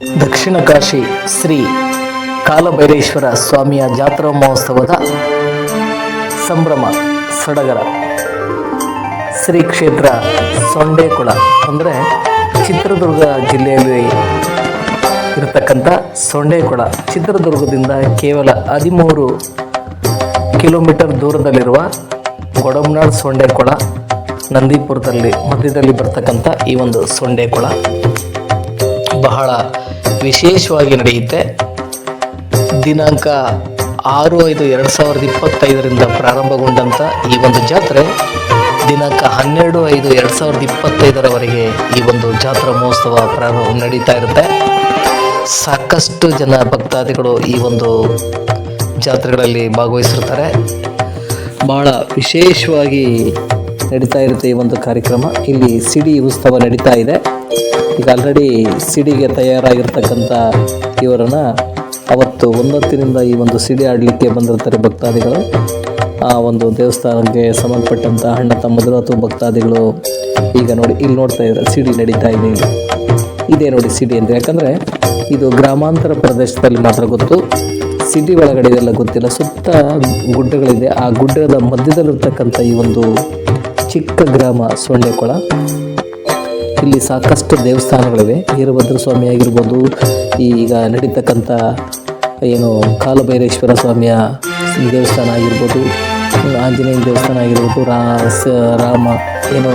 ದಕ್ಷಿಣ ಕಾಶಿ ಶ್ರೀ ಕಾಲಭೈರೇಶ್ವರ ಸ್ವಾಮಿಯ ಜಾತ್ರಾ ಮಹೋತ್ಸವದ ಸಂಭ್ರಮ ಸಡಗರ. ಶ್ರೀ ಕ್ಷೇತ್ರ ಸೊಂಡೇಕುಳ ಅಂದರೆ ಚಿತ್ರದುರ್ಗ ಜಿಲ್ಲೆಯಲ್ಲಿ ಇರತಕ್ಕಂಥ ಸೊಂಡೇಕುಳ. ಚಿತ್ರದುರ್ಗದಿಂದ ಕೇವಲ ಹದಿಮೂರು ಕಿಲೋಮೀಟರ್ ದೂರದಲ್ಲಿರುವ ಗೊಡಮ್ನಾಡ್ ಸೊಂಡೆಕೊಳ ನಂದಿಪುರದಲ್ಲಿ ಮಧ್ಯದಲ್ಲಿ ಬರ್ತಕ್ಕಂಥ ಈ ಒಂದು ಸೊಂಡೆಕೊಳ. ಬಹಳ ವಿಶೇಷವಾಗಿ ನಡೆಯುತ್ತೆ. ದಿನಾಂಕ ಆರು ಐದು ಎರಡು ಸಾವಿರದ ಇಪ್ಪತ್ತೈದರಿಂದ ಪ್ರಾರಂಭಗೊಂಡಂಥ ಈ ಒಂದು ಜಾತ್ರೆ, ದಿನಾಂಕ ಹನ್ನೆರಡು ಐದು ಎರಡು ಸಾವಿರದ ಇಪ್ಪತ್ತೈದರವರೆಗೆ ಈ ಒಂದು ಜಾತ್ರಾ ಮಹೋತ್ಸವ ಪ್ರಾರಂಭ ನಡೀತಾ ಇರುತ್ತೆ. ಸಾಕಷ್ಟು ಜನ ಭಕ್ತಾದಿಗಳು ಈ ಒಂದು ಜಾತ್ರೆಗಳಲ್ಲಿ ಭಾಗವಹಿಸಿರ್ತಾರೆ. ಬಹಳ ವಿಶೇಷವಾಗಿ ನಡೀತಾ ಇರುತ್ತೆ ಈ ಒಂದು ಕಾರ್ಯಕ್ರಮ. ಇಲ್ಲಿ ಸಿಡಿ ಉತ್ಸವ ನಡೀತಾ ಇದೆ. ಈಗ ಆಲ್ರೆಡಿ ಸಿಡಿಗೆ ತಯಾರಾಗಿರ್ತಕ್ಕಂಥ ಇವರನ್ನ ಅವತ್ತು ಒಂದೊತ್ತಿನಿಂದ ಈ ಒಂದು ಸಿಡಿ ಆಡಲಿಕ್ಕೆ ಬಂದಿರ್ತಾರೆ ಭಕ್ತಾದಿಗಳು. ಆ ಒಂದು ದೇವಸ್ಥಾನಕ್ಕೆ ಸಂಬಂಧಪಟ್ಟಂಥ ಅಣ್ಣ ತಮ್ಮದರು ಅಥವಾ ಭಕ್ತಾದಿಗಳು ಈಗ ನೋಡಿ, ಇಲ್ಲಿ ನೋಡ್ತಾ ಇದ್ದಾರೆ ಸಿಡಿ ನಡೀತಾ ಇದೆ ಇದೇ ನೋಡಿ ಸಿಡಿ ಅಂತ ಯಾಕಂದರೆ ಇದು ಗ್ರಾಮಾಂತರ ಪ್ರದೇಶದಲ್ಲಿ ಮಾತ್ರ ಗೊತ್ತು. ಸಿಟಿ ಒಳಗಡೆ ಇದೆಲ್ಲ ಗೊತ್ತಿಲ್ಲ. ಸುತ್ತ ಗುಡ್ಡಗಳಿದೆ. ಆ ಗುಡ್ಡದ ಮಧ್ಯದಲ್ಲಿರ್ತಕ್ಕಂಥ ಈ ಒಂದು ಚಿಕ್ಕ ಗ್ರಾಮ ಸೊಂಡೆಕೊಳ ಇಲ್ಲಿ ಸಾಕಷ್ಟು ದೇವಸ್ಥಾನಗಳಿವೆ. ವೀರಭದ್ರ ಸ್ವಾಮಿ ಆಗಿರ್ಬೋದು ಈಗ ನಡೀತಕ್ಕಂಥ ಏನು ಕಾಲಭೈರೇಶ್ವರ ಸ್ವಾಮಿಯ ದೇವಸ್ಥಾನ ಆಗಿರ್ಬೋದು, ಆಂಜನೇಯ ದೇವಸ್ಥಾನ ಆಗಿರ್ಬೋದು, ರಾ, ಸ, ರಾಮ, ಏನು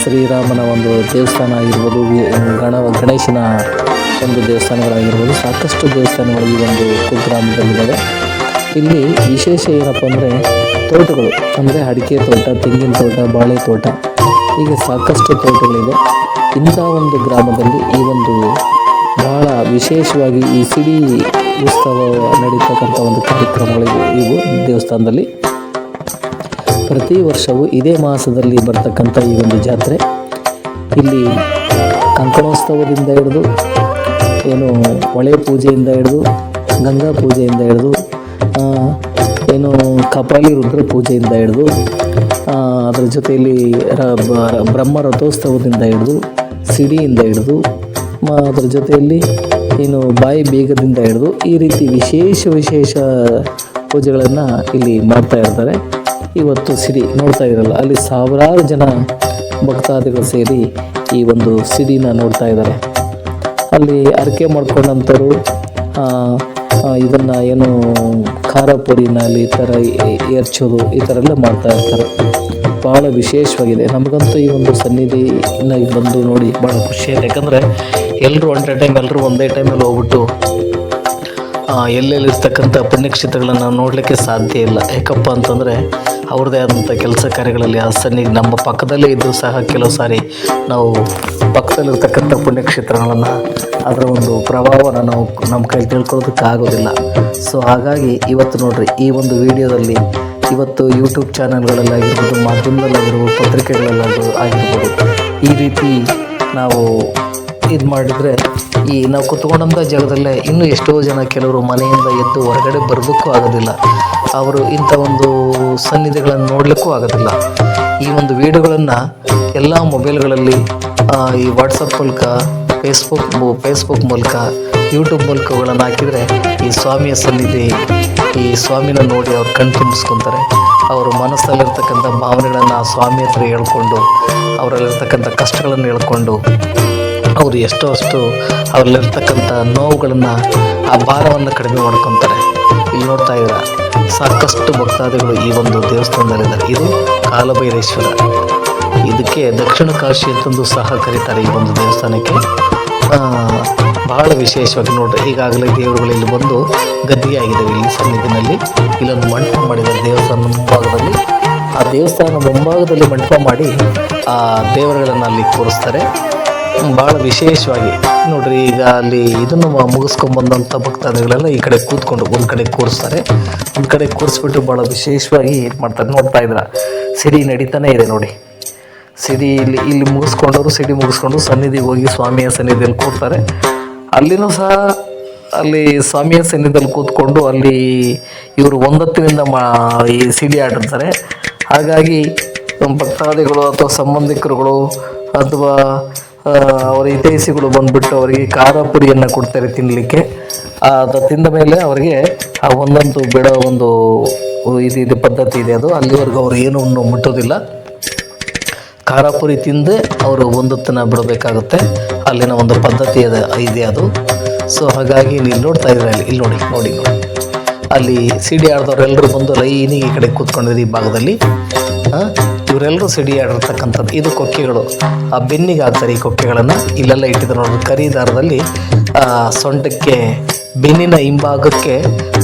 ಶ್ರೀರಾಮನ ಒಂದು ದೇವಸ್ಥಾನ ಆಗಿರ್ಬೋದು ಗಣ, ಗಣೇಶನ ಒಂದು ದೇವಸ್ಥಾನಗಳಾಗಿರ್ಬೋದು, ಸಾಕಷ್ಟು ದೇವಸ್ಥಾನಗಳು ಈ ಒಂದು ಕುಗ್ರಾಮದಲ್ಲಿದ್ದಾವೆ. ಇಲ್ಲಿ ವಿಶೇಷ ಏನಪ್ಪ ಅಂದರೆ ತೋಟಗಳು, ಅಂದರೆ ಅಡಿಕೆ ತೋಟ, ತೆಂಗಿನ ತೋಟ, ಬಾಳೆ ತೋಟ ಹೀಗೆ ಸಾಕಷ್ಟು ತೋಟಗಳಿದೆ. ಇಂಥ ಒಂದು ಗ್ರಾಮದಲ್ಲಿ ಈ ಒಂದು ಬಹಳ ವಿಶೇಷವಾಗಿ ಈ ಸಿಡಿ ಉತ್ಸವ ನಡೀತಕ್ಕಂಥ ಒಂದು ಕಾರ್ಯಕ್ರಮಗಳಿವೆ. ಇವು ದೇವಸ್ಥಾನದಲ್ಲಿ. ಪ್ರತಿ ವರ್ಷವೂ ಇದೇ ಮಾಸದಲ್ಲಿ ಬರ್ತಕ್ಕಂಥ ಈ ಒಂದು ಜಾತ್ರೆ. ಇಲ್ಲಿ ಕಂಕಣೋತ್ಸವದಿಂದ ಹಿಡಿದು, ಏನು ಹೊಳೆ ಪೂಜೆಯಿಂದ ಹಿಡಿದು, ಗಂಗಾ ಪೂಜೆಯಿಂದ ಹಿಡಿದು ಏನು ಕಪಾಲಿ ರುದ್ರ ಪೂಜೆಯಿಂದ ಹಿಡಿದು ಅದರ ಜೊತೆಯಲ್ಲಿ ಬ್ರಹ್ಮ ರಥೋತ್ಸವದಿಂದ ಹಿಡಿದು ಸಿಡಿಯಿಂದ ಹಿಡಿದು ಅದರ ಜೊತೆಯಲ್ಲಿ ಏನು ಬಾಯಿ ಬೀಗದಿಂದ ಹಿಡಿದು ಈ ರೀತಿ ವಿಶೇಷ ವಿಶೇಷ ಪೂಜೆಗಳನ್ನು ಇಲ್ಲಿ ಮಾಡ್ತಾ ಇರ್ತಾರೆ. ಇವತ್ತು ಸಿಡಿ ನೋಡ್ತಾ ಇರಲ್ಲ, ಅಲ್ಲಿ ಸಾವಿರಾರು ಜನ ಭಕ್ತಾದಿಗಳು ಸೇರಿ ಈ ಒಂದು ಸಿಡಿನ ನೋಡ್ತಾ ಇದ್ದಾರೆ. ಅಲ್ಲಿ ಅರಕೆ ಮಾಡ್ಕೊಂಡಂಥವ್ರು ಇದನ್ನು ಏನು ಖಾರ ಪುಡಿನ ಅಲ್ಲಿ ಈ ಥರ ಎರ್ಚೋದು ಈ ಥರ ಎಲ್ಲ ಮಾಡ್ತಾ ಇರ್ತಾರೆ. ಭಾಳ ವಿಶೇಷವಾಗಿದೆ. ನಮಗಂತೂ ಈ ಒಂದು ಸನ್ನಿಧಿನಾಗಿ ಬಂದು ನೋಡಿ ಭಾಳ ಖುಷಿ ಆಯ್ತು. ಯಾಕಂದರೆ ಎಲ್ಲರೂ ಒಂದೇ ಟೈಮ್ ಎಲ್ಲರೂ ಒಂದೇ ಟೈಮಲ್ಲಿ ಹೋಗ್ಬಿಟ್ಟು ಎಲ್ಲೆಲ್ಲಿರ್ತಕ್ಕಂಥ ಪುಣ್ಯಕ್ಷೇತ್ರಗಳನ್ನು ನೋಡಲಿಕ್ಕೆ ಸಾಧ್ಯ ಇಲ್ಲ. ಯಾಕಪ್ಪ ಅಂತಂದರೆ ಅವ್ರದ್ದೇ ಆದಂಥ ಕೆಲಸ ಕಾರ್ಯಗಳಲ್ಲಿ ಆ ಸನ್ನಿಧಿ ನಮ್ಮ ಪಕ್ಕದಲ್ಲೇ ಇದ್ದು ಸಹ ಕೆಲವು ಸಾರಿ ನಾವು ಪಕ್ಕದಲ್ಲಿರ್ತಕ್ಕಂಥ ಪುಣ್ಯಕ್ಷೇತ್ರಗಳನ್ನು ಅದರ ಒಂದು ಪ್ರಭಾವನ ನಾವು ನಮ್ಮ ಕೈಲಿ ತಿಳ್ಕೊಳ್ಳೋದಕ್ಕೆ ಆಗೋದಿಲ್ಲ ಸೊ ಹಾಗಾಗಿ ಇವತ್ತು ನೋಡ್ರಿ, ಈ ಒಂದು ವಿಡಿಯೋದಲ್ಲಿ ಇವತ್ತು ಯೂಟ್ಯೂಬ್ ಚಾನಲ್ಗಳಲ್ಲಾಗಿರ್ಬೋದು ಮಾಧ್ಯಮದಲ್ಲಾಗಿರ್ಬೋದು, ಪತ್ರಿಕೆಗಳಲ್ಲಾಗಿರ್ಬೋದು ಆಗಿರ್ಬೋದು, ಈ ರೀತಿ ನಾವು ಇದು ಮಾಡಿದರೆ ಈ ನಾವು ಕುತ್ಕೊಂಡಂಥ ಜಾಗದಲ್ಲೇ ಇನ್ನೂ ಎಷ್ಟೋ ಜನ ಕೆಲವರು ಮನೆಯಿಂದ ಎದ್ದು ಹೊರಗಡೆ ಬರೋದಕ್ಕೂ ಆಗೋದಿಲ್ಲ. ಅವರು ಇಂಥ ಒಂದು ಸನ್ನಿಧಿಗಳನ್ನು ನೋಡಲಿಕ್ಕೂ ಆಗೋದಿಲ್ಲ. ಈ ಒಂದು ವಿಡಿಯೋಗಳನ್ನು ಎಲ್ಲ ಮೊಬೈಲ್ಗಳಲ್ಲಿ ಈ ವಾಟ್ಸಪ್ ಮೂಲಕ ಫೇಸ್ಬುಕ್ ಫೇಸ್ಬುಕ್ ಮೂಲಕ ಯೂಟ್ಯೂಬ್ ಮೂಲಕಗಳನ್ನು ಹಾಕಿದರೆ ಈ ಸ್ವಾಮಿಯ ಸನ್ನಿಧಿ, ಈ ಸ್ವಾಮಿನ ನೋಡಿ ಅವ್ರು ಕಣ್ ತುಂಬಿಸ್ಕೊತಾರೆ. ಅವರು ಮನಸ್ಸಲ್ಲಿರ್ತಕ್ಕಂಥ ಭಾವನೆಗಳನ್ನು ಆ ಸ್ವಾಮಿ ಹತ್ರ ಹೇಳ್ಕೊಂಡು, ಅವರಲ್ಲಿರ್ತಕ್ಕಂಥ ಕಷ್ಟಗಳನ್ನು ಹೇಳ್ಕೊಂಡು, ಅವರು ಎಷ್ಟೋ ಅಷ್ಟು ಅವರಲ್ಲಿರ್ತಕ್ಕಂಥ ನೋವುಗಳನ್ನು ಆ ಭಾರವನ್ನು ಕಡಿಮೆ ಮಾಡ್ಕೊತಾರೆ. ಇಲ್ಲಿ ನೋಡ್ತಾ ಇದ್ದೀರ, ಸಾಕಷ್ಟು ಭಕ್ತಾದಿಗಳು ಈ ಒಂದು ದೇವಸ್ಥಾನದಲ್ಲಿದ್ದಾರೆ. ಇದು ಕಾಲಭೈರೇಶ್ವರ. ಇದಕ್ಕೆ ದಕ್ಷಿಣ ಕಾಶಿ ಅಂತಂದು ಸಹ ಕರೀತಾರೆ ಈ ಒಂದು ದೇವಸ್ಥಾನಕ್ಕೆ. ಬಹಳ ವಿಶೇಷವಾಗಿ ನೋಡ್ರಿ. ಈಗಾಗಲೇ ದೇವರುಗಳು ಇಲ್ಲಿ ಬಂದು ಗದ್ದಿಯಾಗಿದ್ದಾವೆ. ಇಲ್ಲಿ ಸನ್ನಿಧಿನಲ್ಲಿ ಇಲ್ಲೊಂದು ಮಂಟಪ ಮಾಡಿದ್ದಾರೆ. ದೇವಸ್ಥಾನ ಮುಂಭಾಗದಲ್ಲಿ. ಆ ದೇವಸ್ಥಾನ ಮುಂಭಾಗದಲ್ಲಿ ಮಂಟಪ ಮಾಡಿ, ಆ, ದೇವರುಗಳನ್ನು ಅಲ್ಲಿ ಕೂರಿಸ್ತಾರೆ. ಭಾಳ ವಿಶೇಷವಾಗಿ ನೋಡ್ರಿ, ಈಗ ಅಲ್ಲಿ ಇದನ್ನು ಮುಗಿಸ್ಕೊಂಡ್ಬಂದಂಥ ಭಕ್ತಾದಿಗಳೆಲ್ಲ ಈ ಕಡೆ ಕೂತ್ಕೊಂಡು ಒಂದು ಕಡೆ ಕೂರಿಸ್ತಾರೆ. ಒಂದು ಕಡೆ ಕೂರಿಸ್ಬಿಟ್ಟು ಭಾಳ ವಿಶೇಷವಾಗಿ ಇದು ಮಾಡ್ತಾರೆ ನೋಡ್ತಾ ಇದ್ರ ಸಿರಿ ನಡೀತಾನೆ ಇದೆ ನೋಡಿ. ಸಿಡಿ ಇಲ್ಲಿ ಇಲ್ಲಿ ಮುಗಿಸ್ಕೊಂಡವರು, ಸಿಡಿ ಮುಗಿಸ್ಕೊಂಡು ಸನ್ನಿಧಿ ಹೋಗಿ ಸ್ವಾಮಿಯ ಸನ್ನಿಧಿಯಲ್ಲಿ ಕೂರ್ತಾರೆ. ಅಲ್ಲಿನೂ ಸಹ ಅಲ್ಲಿ ಸ್ವಾಮಿಯ ಸನ್ನಿಧಿಯಲ್ಲಿ ಕೂತ್ಕೊಂಡು ಅಲ್ಲಿ ಇವರು ಒಂದತ್ತಿನಿಂದ ಮಾ ಈ ಸಿಡಿ ಆಡಿರ್ತಾರೆ. ಹಾಗಾಗಿ ಭಕ್ತಾದಿಗಳು ಅಥವಾ ಸಂಬಂಧಿಕರುಗಳು ಅಥವಾ ಅವರ ಹಿತೈಸಿಗಳು ಬಂದುಬಿಟ್ಟು ಅವರಿಗೆ ಖಾರ ಪುಡಿಯನ್ನು ಕೊಡ್ತಾರೆ ತಿನ್ನಲಿಕ್ಕೆ ಅದು ತಿಂದ ಮೇಲೆ ಅವರಿಗೆ ಆ ಒಂದೊಂದು ಬಿಡೋ ಒಂದು ಇದು ಇದು, ಪದ್ಧತಿ ಇದೆ ಅದು. ಅಲ್ಲಿವರೆಗೂ ಅವರು ಏನೂ ಮುಟ್ಟೋದಿಲ್ಲ. ಖಾರ ಪುರಿ ತಿಂದು ಅವರು ಒಂದೊತ್ತನ ಬಿಡಬೇಕಾಗುತ್ತೆ. ಅಲ್ಲಿನ ಒಂದು ಪದ್ಧತಿ ಅದ ಇದೆ ಅದು. ಸೊ ಹಾಗಾಗಿ ನೀವು ನೋಡ್ತಾ ಇದ್ರೆ ಅಲ್ಲಿ ಇಲ್ಲಿ ನೋಡಿ ನೋಡಿ ನೋಡಿ. ಅಲ್ಲಿ ಸಿಡಿ ಆಡ್ದವ್ರೆಲ್ಲರೂ ಬಂದು ಲೈನಿಗೆ ಈ ಕಡೆ ಕೂತ್ಕೊಂಡಿದ್ರು ಈ ಭಾಗದಲ್ಲಿ. ಇವರೆಲ್ಲರೂ ಸಿಡಿ ಆಡಿರ್ತಕ್ಕಂಥದ್ದು. ಇದು ಕೊಕ್ಕೆಗಳು. ಆ ಬೆನ್ನಿಗೆ ಹಾಕ್ತಾರೆ ಈ ಕೊಕ್ಕೆಗಳನ್ನು. ಇಲ್ಲೆಲ್ಲ ಇಟ್ಟಿದ್ರು ನೋಡಿ ಕರಿ ದಾರದಲ್ಲಿ ಆ, ಸೊಂಟಕ್ಕೆ ಬೆನ್ನಿನ ಹಿಂಭಾಗಕ್ಕೆ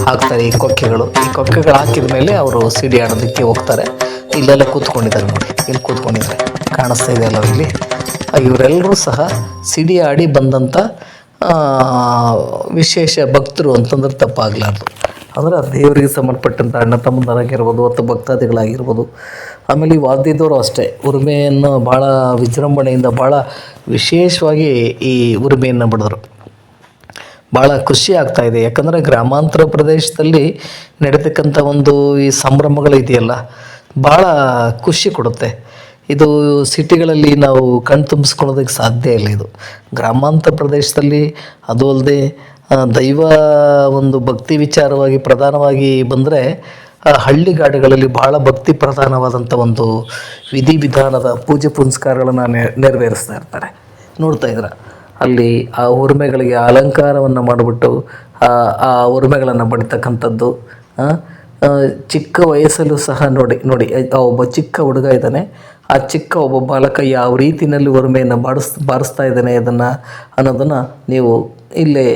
ಹಾಕ್ತಾರೆ ಈ ಕೊಕ್ಕೆಗಳು. ಈ ಕೊಕ್ಕೆಗಳು ಹಾಕಿದ ಮೇಲೆ ಅವರು ಸಿಡಿ ಆಡೋದಕ್ಕೆ ಹೋಗ್ತಾರೆ. ಇಲ್ಲೆಲ್ಲ ಕೂತ್ಕೊಂಡಿದ್ದಾರೆ ನೋಡಿ. ಇಲ್ಲಿ ಕೂತ್ಕೊಂಡಿದ್ದಾರೆ? ಕಾಣಿಸ್ತಾ ಇದೆ ಅಲ್ಲ ಇಲ್ಲಿ. ಇವರೆಲ್ಲರೂ ಸಹ ಸಿಡಿ ಆಡಿ ಬಂದಂಥ ವಿಶೇಷ ಭಕ್ತರು ಅಂತಂದ್ರೆ ತಪ್ಪಾಗಲಾರ್ದು. ಅಂದ್ರೆ ದೇವರಿಗೆ ಸಂಬಂಧಪಟ್ಟಂಥ ಅಣ್ಣ ತಮ್ಮಂದರಾಗಿರ್ಬೋದು ಅಥವಾ ಭಕ್ತಾದಿಗಳಾಗಿರ್ಬೋದು. ಆಮೇಲೆ ಈ ವಾದ್ಯದವರು ಅಷ್ಟೇ. ಉರುಮೆಯನ್ನು ಭಾಳ ವಿಜೃಂಭಣೆಯಿಂದ ಭಾಳ ವಿಶೇಷವಾಗಿ ಈ ಉರುಮೆಯನ್ನು ಬಿಡಿದ್ರು. ಭಾಳ ಖುಷಿ ಆಗ್ತಾ ಇದೆ. ಯಾಕಂದರೆ ಗ್ರಾಮಾಂತರ ಪ್ರದೇಶದಲ್ಲಿ ನಡೀತಕ್ಕಂಥ ಒಂದು ಈ ಸಂಭ್ರಮಗಳು ಇದೆಯಲ್ಲ. ಭಾಳ ಖುಷಿ ಕೊಡುತ್ತೆ. ಇದು ಸಿಟಿಗಳಲ್ಲಿ ನಾವು ಕಣ್ ತುಂಬಿಸ್ಕೊಳ್ಳೋದಕ್ಕೆ ಸಾಧ್ಯ ಇಲ್ಲ ಇದು. ಗ್ರಾಮಾಂತರ ಪ್ರದೇಶದಲ್ಲಿ ಅದು ಅಲ್ಲದೆ ದೈವ ಒಂದು ಭಕ್ತಿ ವಿಚಾರವಾಗಿ ಪ್ರಧಾನವಾಗಿ ಬಂದರೆ ಹಳ್ಳಿಗಾಡುಗಳಲ್ಲಿ ಭಾಳ ಭಕ್ತಿ ಪ್ರಧಾನವಾದಂಥ ಒಂದು ವಿಧಿವಿಧಾನದ ಪೂಜೆ ಪುನಸ್ಕಾರಗಳನ್ನು ನೆರವೇರಿಸ್ತಾ ಇರ್ತಾರೆ. ನೋಡ್ತಾ ಇದ್ರ ಅಲ್ಲಿ ಆ ಉರುಮೆಗಳಿಗೆ ಅಲಂಕಾರವನ್ನು ಮಾಡಿಬಿಟ್ಟು, ಆ ಉರುಮೆಗಳನ್ನು ಬಡಿತಕ್ಕಂಥದ್ದು ಚಿಕ್ಕ ವಯಸ್ಸಲ್ಲೂ ಸಹ ನೋಡಿ ನೋಡಿ ಒಬ್ಬ ಚಿಕ್ಕ ಹುಡುಗ ಇದ್ದಾನೆ. ಆ ಚಿಕ್ಕ ಒಬ್ಬ ಬಾಲಕ ಯಾವ ರೀತಿಯಲ್ಲಿ ಒರ್ಮೆಯನ್ನು ಬಾಡಿಸ್ ಬಾರಿಸ್ತಾ ಇದ್ದಾನೆ ಅದನ್ನು ಅನ್ನೋದನ್ನು ನೀವು ಇಲ್ಲೇ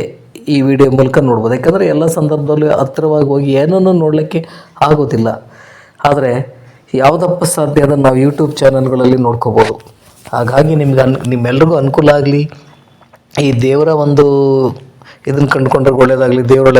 ಈ ವಿಡಿಯೋ ಮೂಲಕ ನೋಡ್ಬೋದು. ಯಾಕಂದರೆ ಎಲ್ಲ ಸಂದರ್ಭದಲ್ಲೂ ಹತ್ತಿರವಾಗಿ ಹೋಗಿ ಏನನ್ನೂ ನೋಡಲಿಕ್ಕೆ ಆಗೋದಿಲ್ಲ. ಆದರೆ ಯಾವುದಪ್ಪ ಸಾಧ್ಯ ಅದನ್ನು ನಾವು ಯೂಟ್ಯೂಬ್ ಚಾನಲ್ಗಳಲ್ಲಿ ನೋಡ್ಕೋಬೋದು. ಹಾಗಾಗಿ ನಿಮ್ಗೆ ಅನ್, ನಿಮ್ಮೆಲ್ರಿಗೂ ಅನುಕೂಲ ಆಗಲಿ, ಈ ದೇವರ ಒಂದು ಇದನ್ನು ಕಂಡುಕೊಂಡ್ರೆ ಒಳ್ಳೆಯದಾಗಲಿ ದೇವರ